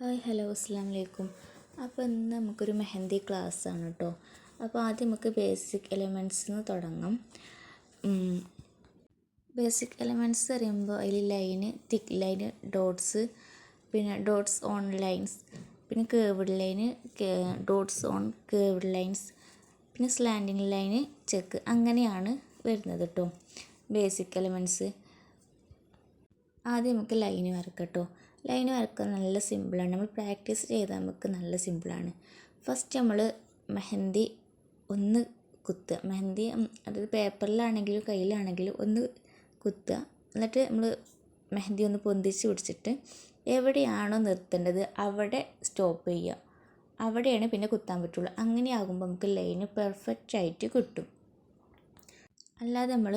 Hi hello അസ്സാം വലൈക്കും അപ്പോൾ ഇന്ന് നമുക്കൊരു മെഹന്തി ക്ലാസ് ആണ് കേട്ടോ. അപ്പോൾ ആദ്യം നമുക്ക് ബേസിക് എലമെന്റ്സ് നിന്ന് തുടങ്ങാം. ബേസിക് എലമെന്റ്സ് പറയുമ്പോൾ അതിൽ ലൈന് തിക്ക് ലൈന് ഡോട്ട്സ് പിന്നെ ഡോട്ട്സ് ഓൺ ലൈൻസ് പിന്നെ curved line dots on curved lines പിന്നെ സ്ലാൻഡിങ് ലൈന് ചെക്ക് അങ്ങനെയാണ് വരുന്നത് കേട്ടോ ബേസിക് എലമെന്റ്സ് ആദ്യം നമുക്ക് ലൈന് വരക്കാം കേട്ടോ. ലൈന് വരക്കാൻ നല്ല സിമ്പിളാണ്. നമ്മൾ പ്രാക്ടീസ് ചെയ്താൽ നമുക്ക് നല്ല സിമ്പിളാണ്. ഫസ്റ്റ് നമ്മൾ മെഹന്തി ഒന്ന് കുത്തുക. മെഹന്തി അതായത് പേപ്പറിലാണെങ്കിലും കയ്യിലാണെങ്കിലും ഒന്ന് കുത്തുക. എന്നിട്ട് നമ്മൾ മെഹന്തി ഒന്ന് പൊന്തിച്ച് പിടിച്ചിട്ട് എവിടെയാണോ നിർത്തേണ്ടത് അവിടെ സ്റ്റോപ്പ് ചെയ്യുക. അവിടെയാണ് പിന്നെ കുത്താൻ പറ്റുള്ളൂ. അങ്ങനെ ആകുമ്പോൾ നമുക്ക് ലൈന് പെർഫെക്റ്റ് ആയിട്ട് കിട്ടും. അല്ലാതെ നമ്മൾ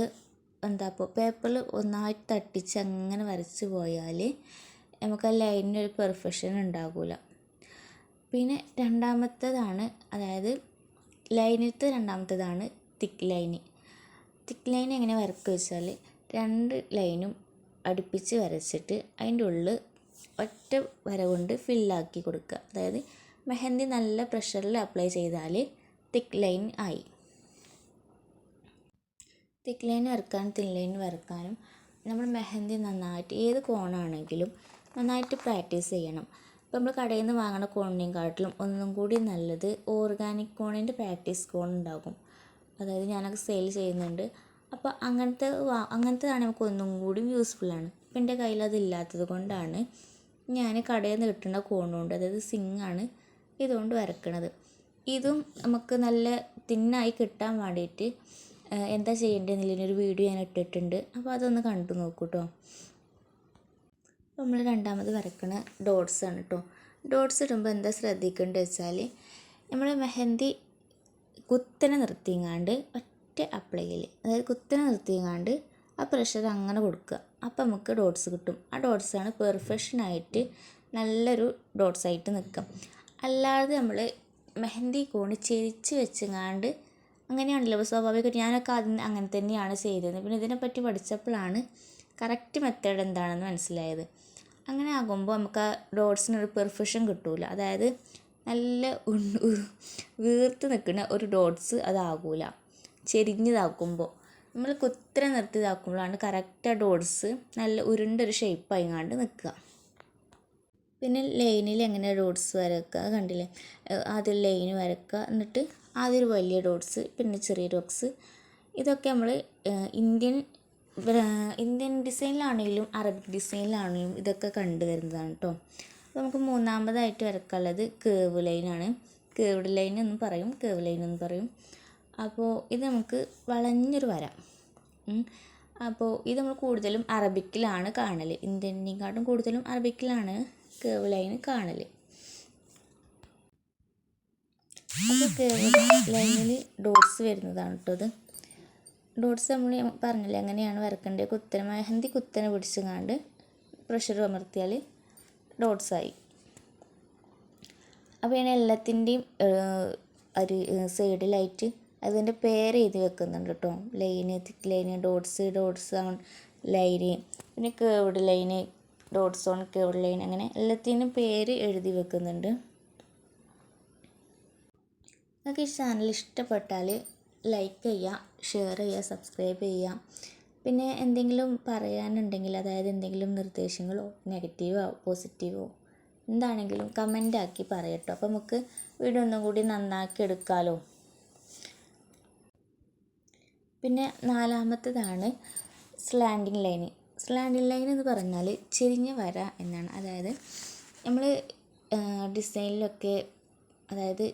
എന്താ പേപ്പറിൽ ഒന്നായിട്ട് തട്ടിച്ച് അങ്ങനെ വരച്ച് പോയാൽ നമുക്ക് ആ ഒരു പെർഫെക്ഷൻ ഉണ്ടാകില്ല പിന്നെ രണ്ടാമത്തേതാണ് അതായത് ലൈനിലത്തെ രണ്ടാമത്തേതാണ് തിക്ക് ലൈന് തിക്ക് ലൈൻ എങ്ങനെ വരക്കുക വെച്ചാൽ രണ്ട് ലൈനും അടുപ്പിച്ച് വരച്ചിട്ട് അതിന്റെ ഉള്ളിൽ ഒറ്റ വര കൊണ്ട് ഫില്ലാക്കി കൊടുക്കുക. അതായത് മെഹന്തി നല്ല പ്രഷറിൽ അപ്ലൈ ചെയ്താൽ തിക്ക് ലൈൻ ആയി. തിക്ക് ലൈൻ വരക്കാനും തിൻ ലൈൻ വരക്കാനും നമ്മൾ മെഹന്തി നന്നായിട്ട് ഏത് കോണാണെങ്കിലും നന്നായിട്ട് പ്രാക്ടീസ് ചെയ്യണം. ഇപ്പോൾ നമ്മൾ കടയിൽ നിന്ന് വാങ്ങുന്ന വാങ്ങണ കോണിനെക്കാട്ടിലും ഒന്നും കൂടി നല്ലത് ഓർഗാനിക് കോണിന്റെ പ്രാക്ടീസ് കോൺ ഉണ്ടാകും. അതായത് ഞാനൊക്കെ സെയിൽ ചെയ്യുന്നുണ്ട്. അപ്പോൾ അങ്ങനത്തെ അങ്ങനത്തേതാണ് നമുക്ക് ഒന്നും കൂടി യൂസ്ഫുള്ളാണ് ഇപ്പം എന്റെ കയ്യിൽ അതില്ലാത്തത് കൊണ്ടാണ് ഞാൻ കടയിൽ നിന്ന് കിട്ടുന്ന കോണുകൊണ്ട് അതായത് സിങ്ങാണ് ഇതുകൊണ്ട് വരക്കണത്. ഇതും നമുക്ക് നല്ല തിന്നായി കിട്ടാൻ വേണ്ടിയിട്ട് എന്താ ചെയ്യേണ്ടതെന്നുള്ളതിനൊരു വീഡിയോ ഞാൻ ഇട്ടിട്ടുണ്ട്. അപ്പോൾ അതൊന്ന് കണ്ടു നോക്കൂ കേട്ടോ നമ്മൾ രണ്ടാമത് വരക്കണ ഡോട്ട്സ് ആണ് കേട്ടോ ഡോട്ട്സ് ഇടുമ്പോൾ എന്താ ശ്രദ്ധിക്കേണ്ടത് വെച്ചാൽ നമ്മൾ മെഹന്തി കുത്തനെ നിർത്തിങ്ങാണ്ട് ഒറ്റ അപ്ലൈയിൽ അതായത് കുത്തനെ നിർത്തിങ്ങാണ്ട് ആ പ്രഷർ അങ്ങനെ കൊടുക്കുക. അപ്പോൾ നമുക്ക് ഡോട്ട്സ് കിട്ടും. ആ ഡോട്ട്സ് ആണ് പെർഫെക്ഷൻ ആയിട്ട് നല്ലൊരു ഡോട്ട്സ് ആയിട്ട് നിൽക്കും അല്ലാതെ നമ്മൾ മെഹന്തി കോണി ചെരിച്ച് വെച്ചങ്ങാണ്ട് അങ്ങനെയാണല്ലോ സ്വാഭാവികമായിട്ട് ഞാനൊക്കെ ആദ്യം അങ്ങനെ തന്നെയാണ് ചെയ്തത്. പിന്നെ ഇതിനെപ്പറ്റി പഠിച്ചപ്പോഴാണ് കറക്റ്റ് മെത്തേഡ് എന്താണെന്ന് മനസ്സിലായത്. അങ്ങനെ ആകുമ്പോൾ നമുക്ക് ആ ഡോട്ട്സിനൊരു പെർഫെക്ഷൻ കിട്ടൂല. അതായത് നല്ല വീർത്ത് നിൽക്കുന്ന ഒരു ഡോട്ട്സ് അതാകൂല ചെരിഞ്ഞതാക്കുമ്പോൾ. നമ്മൾ കുത്തനെ നിർത്തിയതാക്കുമ്പോഴാണ് കറക്റ്റ് ആ ഡോട്ട്സ് നല്ല ഉരുണ്ടൊരു ഷേപ്പായിങ്ങാണ്ട് നിൽക്കുക. പിന്നെ ലൈനിൽ എങ്ങനെ ഡോട്ട്സ് വരക്കുക കണ്ടില്ലേ? ആദ്യം ലൈന് വരക്കുക. എന്നിട്ട് ആദ്യം ഒരു വലിയ ഡോട്ട്സ് പിന്നെ ചെറിയ ഡോട്ട്സ്. ഇതൊക്കെ നമ്മൾ ഇന്ത്യൻ ഇന്ത്യൻ ഡിസൈനിലാണെങ്കിലും അറബിക് ഡിസൈനിലാണെങ്കിലും ഇതൊക്കെ കണ്ടുവരുന്നതാണ് കേട്ടോ അപ്പോൾ നമുക്ക് മൂന്നാമതായിട്ട് വരക്കാനുള്ളത് കേവ് ലൈനാണ് കേവ്ഡ് ലൈൻ എന്ന് പറയും കേവ് ലൈൻ എന്ന് പറയും. അപ്പോൾ ഇത് നമുക്ക് വളഞ്ഞൊരു വര. അപ്പോൾ ഇത് നമ്മൾ കൂടുതലും അറബിക്കിലാണ് കാണൽ ഇന്ത്യനെക്കാട്ടും കൂടുതലും അറബിക്കിലാണ് കേവ് ലൈൻ കാണൽ അപ്പോൾ കേവ് ലൈനിൽ ഡോട്ട്സ് വരുന്നതാണ് കേട്ടോ അത് ഡോട്ട്സ് നമ്മൾ പറഞ്ഞില്ലേ എങ്ങനെയാണ് വരക്കേണ്ടത് കുത്തനെ മെഹന്തി കുത്തനെ പിടിച്ചുങ്ങാണ്ട് പ്രഷർ അമർത്തിയാൽ ഡോട്ട്സായി അപ്പോൾ ഞാൻ എല്ലാത്തിന്റെയും ഒരു സൈഡിലായിട്ട് അതിന്റെ പേര് എഴുതി വെക്കുന്നുണ്ട് കേട്ടോ. Line thick line dots dots on line പിന്നെ curved line dots on curved line അങ്ങനെ എല്ലാത്തിനും പേര് എഴുതി വെക്കുന്നുണ്ട്. നിങ്ങൾക്ക് ഈ ചാനൽ ഇഷ്ടപ്പെട്ടാൽ ലൈക്ക് ചെയ്യുക ഷെയർ ചെയ്യുക സബ്സ്ക്രൈബ് ചെയ്യുക. പിന്നെ എന്തെങ്കിലും പറയാനുണ്ടെങ്കിൽ അതായത് എന്തെങ്കിലും നിർദ്ദേശങ്ങളോ നെഗറ്റീവോ പോസിറ്റീവോ എന്താണെങ്കിലും കമന്റാക്കി പറയട്ടോ. അപ്പോൾ നമുക്ക് വീഡിയോ ഒന്നും കൂടി നന്നാക്കി എടുക്കാമല്ലോ പിന്നെ നാലാമത്തതാണ് സ്ലാൻഡിങ് ലൈൻ സ്ലാൻഡിങ് ലൈൻ എന്ന് പറഞ്ഞാൽ ചെരിഞ്ഞ വര എന്നാണ്. അതായത് നമ്മൾ ഡിസൈനിലൊക്കെ അതായത്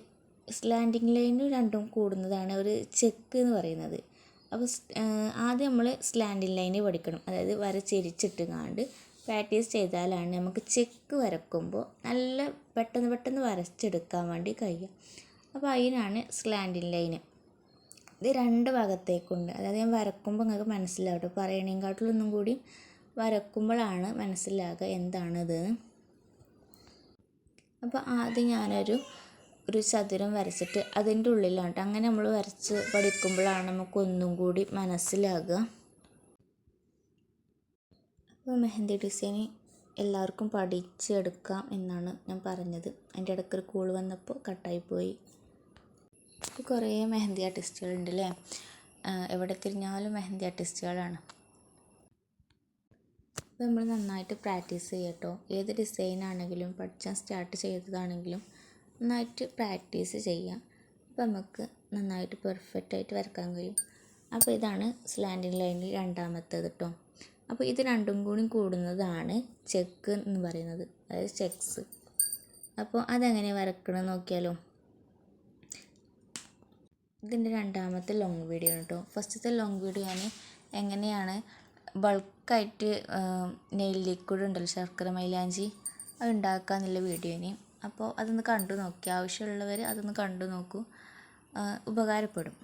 സ്ലാൻഡിങ് ലൈനും രണ്ടും കൂടുന്നതാണ് ഒരു ചെക്ക് എന്ന് പറയുന്നത്. അപ്പോൾ ആദ്യം നമ്മൾ സ്ലാൻഡിങ് ലൈന് പഠിക്കണം. അതായത് വര ചെരിച്ചിട്ട് കാണ്ട് പ്രാക്ടീസ് ചെയ്താലാണ് നമുക്ക് ചെക്ക് വരക്കുമ്പോൾ നല്ല പെട്ടെന്ന് പെട്ടെന്ന് വരച്ചെടുക്കാൻ വേണ്ടി കഴിയുക അപ്പോൾ അതിനാണ് സ്ലാൻഡിങ് ലൈന് ഇത് രണ്ട് ഭാഗത്തേക്കുണ്ട്. അതായത് ഞാൻ വരക്കുമ്പോൾ നിങ്ങൾക്ക് മനസ്സിലാവട്ടെ പറയണേക്കാട്ടിലൊന്നും കൂടി വരക്കുമ്പോഴാണ് മനസ്സിലാകുക എന്താണിത്. അപ്പോൾ ആദ്യം ഞാനൊരു ഒരു ചതുരം വരച്ചിട്ട് അതിന്റെ ഉള്ളിലാണ് കേട്ടോ അങ്ങനെ നമ്മൾ വരച്ച് പഠിക്കുമ്പോഴാണ് നമുക്ക് ഒന്നും കൂടി മനസ്സിലാകുക. അപ്പോൾ മെഹന്തി ഡിസൈനിങ് എല്ലാവർക്കും പഠിച്ചെടുക്കാം എന്നാണ് ഞാൻ പറഞ്ഞത്. അതിന്റെ ഇടയ്ക്ക് ഒരു കൂൾ വന്നപ്പോൾ കട്ടായിപ്പോയി ഇപ്പോൾ കുറേ മെഹന്തി ആർട്ടിസ്റ്റുകളുണ്ട് അല്ലേ എവിടെ തിരിഞ്ഞാലും മെഹന്തി ആർട്ടിസ്റ്റുകളാണ് അപ്പോൾ നമ്മൾ നന്നായിട്ട് പ്രാക്ടീസ് ചെയ്യട്ടോ ഏത് ഡിസൈൻ ആണെങ്കിലും പഠിച്ചാൽ സ്റ്റാർട്ട് ചെയ്തതാണെങ്കിലും നന്നായിട്ട് പ്രാക്ടീസ് ചെയ്യാം. അപ്പോൾ നമുക്ക് നന്നായിട്ട് പെർഫെക്റ്റ് ആയിട്ട് വരക്കാൻ കഴിയും. അപ്പോൾ ഇതാണ് സ്ലാൻഡിങ് ലൈനിൽ രണ്ടാമത്തേത് കേട്ടോ അപ്പോൾ ഇത് രണ്ടും കൂടി കൂടുന്നതാണ് ചെക്ക് എന്ന് പറയുന്നത്. അതായത് ചെക്സ് അപ്പോൾ അതെങ്ങനെ വരക്കണം നോക്കിയാലോ. ഇതിന്റെ രണ്ടാമത്തെ ലോങ് വീഡിയോ ആണ് കേട്ടോ ഫസ്റ്റത്തെ ലോങ് വീഡിയോ ആണ് എങ്ങനെയാണ് ബൾക്കായിട്ട് നെയിൽ ഉണ്ടല്ലോ ശർക്കര മൈലാഞ്ചി. അത് ഉണ്ടാക്കാന്നുള്ള വീഡിയോന് അപ്പോൾ അതൊന്ന് കണ്ടു നോക്കി. ആവശ്യമുള്ളവർ അതൊന്ന് കണ്ടു നോക്കൂ. ഉപകാരപ്പെടും.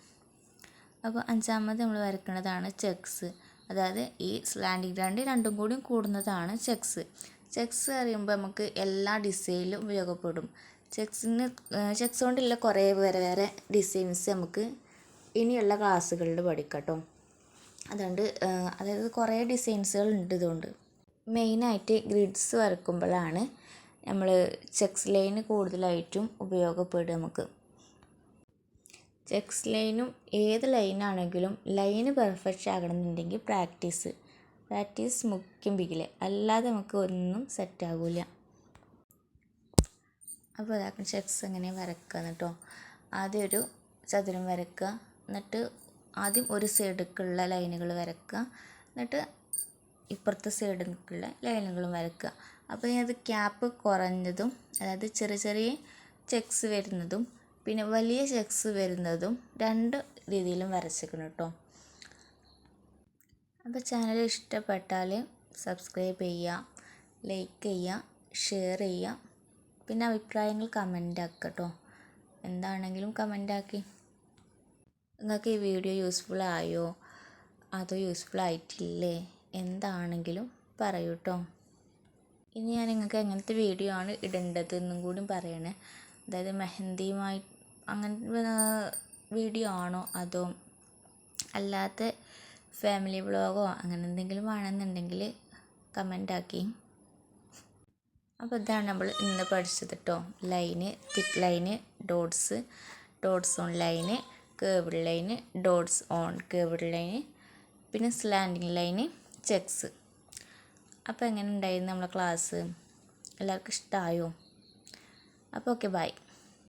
അപ്പോൾ അഞ്ചാമത് നമ്മൾ വരയ്ക്കുന്നതാണ് ചെക്സ്. അതായത് ഈ സ്ലാൻഡിങ് ഗ്രാൻഡ് രണ്ടും കൂടി കൂടുന്നതാണ് ചെക്സ്. ചെക്സ് അറിയുമ്പോൾ നമുക്ക് എല്ലാ ഡിസൈനിലും ഉപയോഗപ്പെടും. ചെക്സിന് ചെക്സ് കൊണ്ടുള്ള കുറേ വേറെ വേറെ ഡിസൈൻസ് നമുക്ക് ഇനിയുള്ള ക്ലാസ്സുകളിൽ പഠിക്കട്ടോ കേട്ടോ. അതുകൊണ്ട് അതായത് കുറേ ഡിസൈൻസുകൾ ഉണ്ട് ഇതുകൊണ്ട്. മെയിനായിട്ട് ഗ്രിഡ്സ് വരക്കുമ്പോഴാണ് നമ്മൾ ചെക്സ് ലൈന് കൂടുതലായിട്ടും ഉപയോഗപ്പെടും നമുക്ക്. ചെക്സ് ലൈനും ഏത് ലൈനാണെങ്കിലും ലൈന് പെർഫെക്റ്റ് ആകണമെന്നുണ്ടെങ്കിൽ പ്രാക്ടീസ്. പ്രാക്ടീസ് മുഖ്യം പിക്കിൽ അല്ലാതെ നമുക്ക് ഒന്നും സെറ്റ് അപ്പോൾ അതാക്കും ചെക്സ് എങ്ങനെ വരക്കുക കേട്ടോ ആദ്യം ഒരു ചതുരം വരക്കുക എന്നിട്ട് ആദ്യം ഒരു സൈഡിലേക്കുള്ള ലൈനുകൾ വരക്കുക എന്നിട്ട് ഇപ്പുറത്തെ സൈഡിലേക്കുള്ള ലൈനുകളും വരക്കുക അപ്പോൾ അത് ക്യാപ്പ് കുറഞ്ഞതും അതായത് ചെറിയ ചെറിയ ചെക്സ് വരുന്നതും പിന്നെ വലിയ ചെക്സ് വരുന്നതും രണ്ട് രീതിയിലും വരച്ചേക്കണം കേട്ടോ. അപ്പോൾ ചാനൽ ഇഷ്ടപ്പെട്ടാൽ സബ്സ്ക്രൈബ് ചെയ്യുക ലൈക്ക് ചെയ്യുക ഷെയർ ചെയ്യുക. പിന്നെ അഭിപ്രായങ്ങൾ കമന്റ് ആക്കുക കേട്ടോ. എന്താണെങ്കിലും കമന്റ് ആക്കി. നിങ്ങൾക്ക് ഈ വീഡിയോ യൂസ്ഫുൾ ആയോ? അതോ യൂസ്ഫുൾ ആയിട്ടില്ലേ? എന്താണെങ്കിലും പറയൂ കേട്ടോ. ഇനി ഞാൻ നിങ്ങൾക്ക് എങ്ങനത്തെ വീഡിയോ ആണ് ഇടേണ്ടത് എന്നും കൂടി പറയണേ. അതായത് മെഹന്തിയുമായി അങ്ങനെ വീഡിയോ ആണോ അതോ അല്ലാത്ത ഫാമിലി വ്ളോഗോ അങ്ങനെ എന്തെങ്കിലും ആണെന്നുണ്ടെങ്കിൽ കമന്റ് ആക്കി. അപ്പോൾ ഇതാണ് നമ്മൾ ഇന്ന് പഠിച്ചത് കേട്ടോ line thick line dots dots on line cable line dots on cable line പിന്നെ സ്ലാൻഡിങ് ലൈന് ചെക്സ് അപ്പോൾ എങ്ങനെ ഉണ്ടായിരുന്നു നമ്മളെ ക്ലാസ് എല്ലാവർക്കും ഇഷ്ടമായോ അപ്പോൾ ഓക്കെ ബൈ